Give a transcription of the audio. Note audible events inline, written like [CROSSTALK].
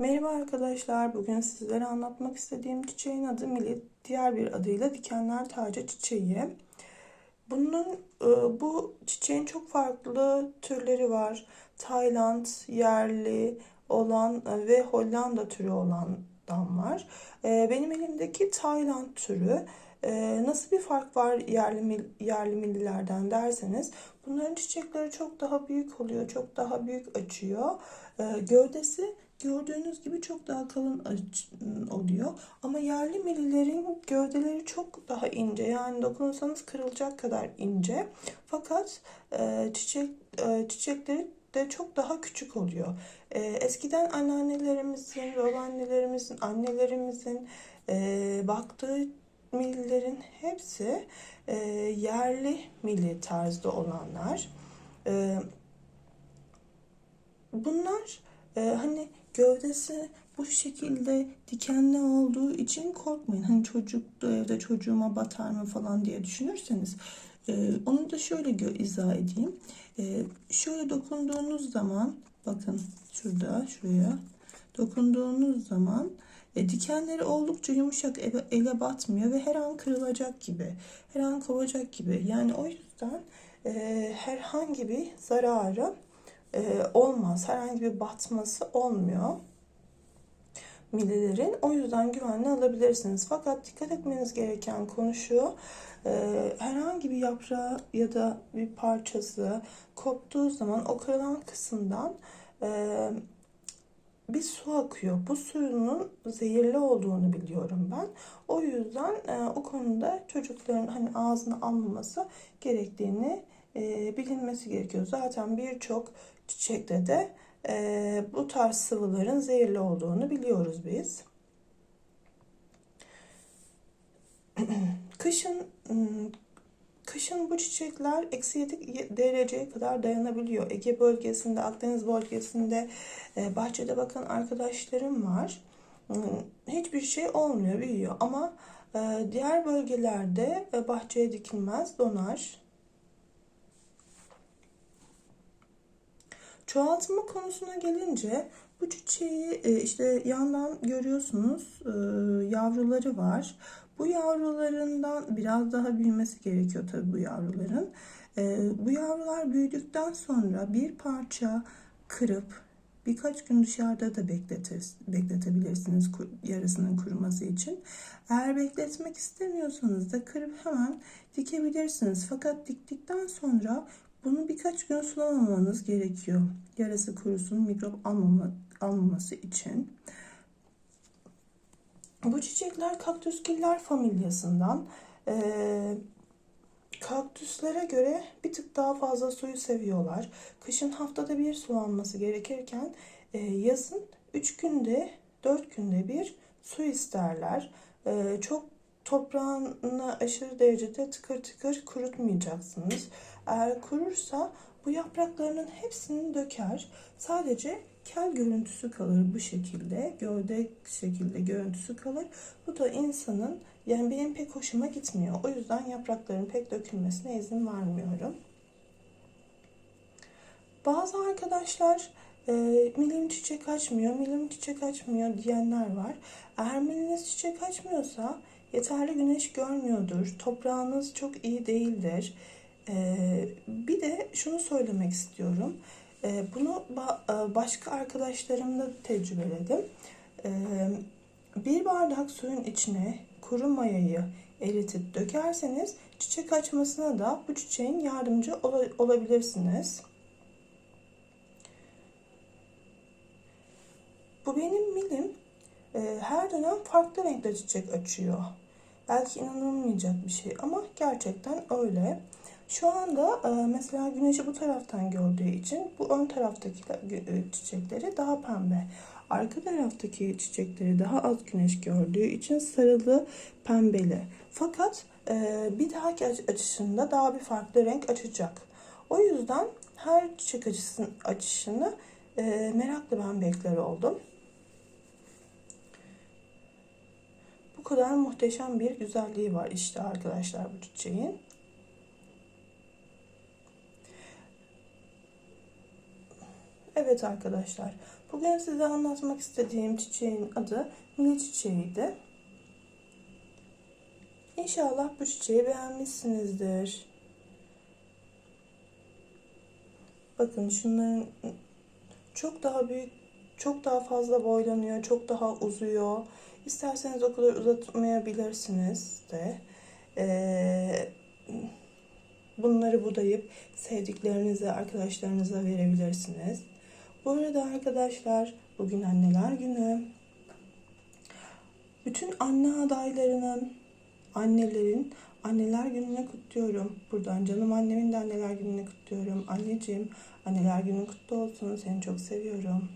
Merhaba arkadaşlar. Bugün sizlere anlatmak istediğim çiçeğin adı Millet, diğer bir adıyla dikenler tacı çiçeği. Bunun e, bu çiçeğin çok farklı türleri var. Tayland yerli olan ve Hollanda türü olandan var. E, benim elimdeki Tayland türü. E, nasıl bir fark var yerli yerli millilerden derseniz bunların çiçekleri çok daha büyük oluyor, çok daha büyük açıyor. Gövdesi Gördüğünüz gibi çok daha kalın oluyor. Ama yerli millilerin gövdeleri çok daha ince. Yani dokunursanız kırılacak kadar ince. Fakat e, çiçek e, çiçekleri de çok daha küçük oluyor. E, eskiden anneannelerimizin, babaannelerimizin, annelerimizin e, baktığı millilerin hepsi e, yerli milli tarzda olanlar. E, bunlar e, hani gövdesi bu şekilde dikenli olduğu için korkmayın. Hani çocuk da evde çocuğuma batar mı falan diye düşünürseniz e, onu da şöyle izah edeyim. E, şöyle dokunduğunuz zaman bakın şurada şuraya dokunduğunuz zaman e, dikenleri oldukça yumuşak ele, ele batmıyor ve her an kırılacak gibi her an kovacak gibi yani o yüzden e, herhangi bir zararı e, olmaz. Herhangi bir batması olmuyor millilerin. O yüzden güvenli alabilirsiniz. Fakat dikkat etmeniz gereken konu şu. E, herhangi bir yaprağı ya da bir parçası koptuğu zaman o kırılan kısımdan e, bir su akıyor. Bu suyunun zehirli olduğunu biliyorum ben. O yüzden e, o konuda çocukların hani ağzına almaması gerektiğini e, bilinmesi gerekiyor. Zaten birçok çiçekte de e, bu tarz sıvıların zehirli olduğunu biliyoruz biz. [CLEARS THROAT] Kışın Kışın bu çiçekler eksi 7 dereceye kadar dayanabiliyor. Ege bölgesinde, Akdeniz bölgesinde e, bahçede bakın arkadaşlarım var. Hiçbir şey olmuyor, büyüyor. Ama e, diğer bölgelerde e, bahçeye dikilmez, donar. Çoğaltma konusuna gelince bu çiçeği e, işte yandan görüyorsunuz e, yavruları var. Bu yavrularından biraz daha büyümesi gerekiyor tabii bu yavruların. E, bu yavrular büyüdükten sonra bir parça kırıp birkaç gün dışarıda da bekletebilirsiniz yarısının kuruması için. Eğer bekletmek istemiyorsanız da kırıp hemen dikebilirsiniz. Fakat diktikten sonra bunu birkaç gün sulamamanız gerekiyor. Yarası kurusun, mikrop almama, almaması için. Bu çiçekler kaktüsgiller familyasından. Ee, kaktüslere göre bir tık daha fazla suyu seviyorlar. Kışın haftada bir sulanması gerekirken e, yazın 3 günde 4 günde bir su isterler. E, çok toprağını aşırı derecede tıkır tıkır kurutmayacaksınız. Eğer kurursa bu yapraklarının hepsini döker. Sadece kel görüntüsü kalır bu şekilde. Gövde şekilde görüntüsü kalır. Bu da insanın yani benim pek hoşuma gitmiyor. O yüzden yaprakların pek dökülmesine izin vermiyorum. Bazı arkadaşlar e, milim çiçek açmıyor, milim çiçek açmıyor diyenler var. Eğer miliniz çiçek açmıyorsa yeterli güneş görmüyordur. Toprağınız çok iyi değildir. Ee, bir de şunu söylemek istiyorum. Ee, bunu e, başka arkadaşlarımla tecrübeledim. Ee, bir bardak suyun içine kuru mayayı eritip dökerseniz çiçek açmasına da bu çiçeğin yardımcı ol- olabilirsiniz. Bu benim milim her dönem farklı renkte çiçek açıyor. Belki inanılmayacak bir şey ama gerçekten öyle. Şu anda e, mesela güneşi bu taraftan gördüğü için bu ön taraftaki e, çiçekleri daha pembe. Arka taraftaki çiçekleri daha az güneş gördüğü için sarılı pembeli. Fakat e, bir dahaki açışında daha bir farklı renk açacak. O yüzden her çiçek açısının açışını meraklı ben bekler oldum. Bu kadar muhteşem bir güzelliği var işte arkadaşlar bu çiçeğin. Evet arkadaşlar Bugün size anlatmak istediğim çiçeğin adı Mili çiçeğiydi. İnşallah bu çiçeği beğenmişsinizdir. Bakın şunların çok daha büyük, çok daha fazla boylanıyor, çok daha uzuyor. İsterseniz o kadar uzatmayabilirsiniz de. Ee, bunları budayıp sevdiklerinize, arkadaşlarınıza verebilirsiniz. Bu arada arkadaşlar bugün anneler günü. Bütün anne adaylarının, annelerin anneler gününü kutluyorum. Buradan canım annemin de anneler gününü kutluyorum. Anneciğim anneler günün kutlu olsun. Seni çok seviyorum.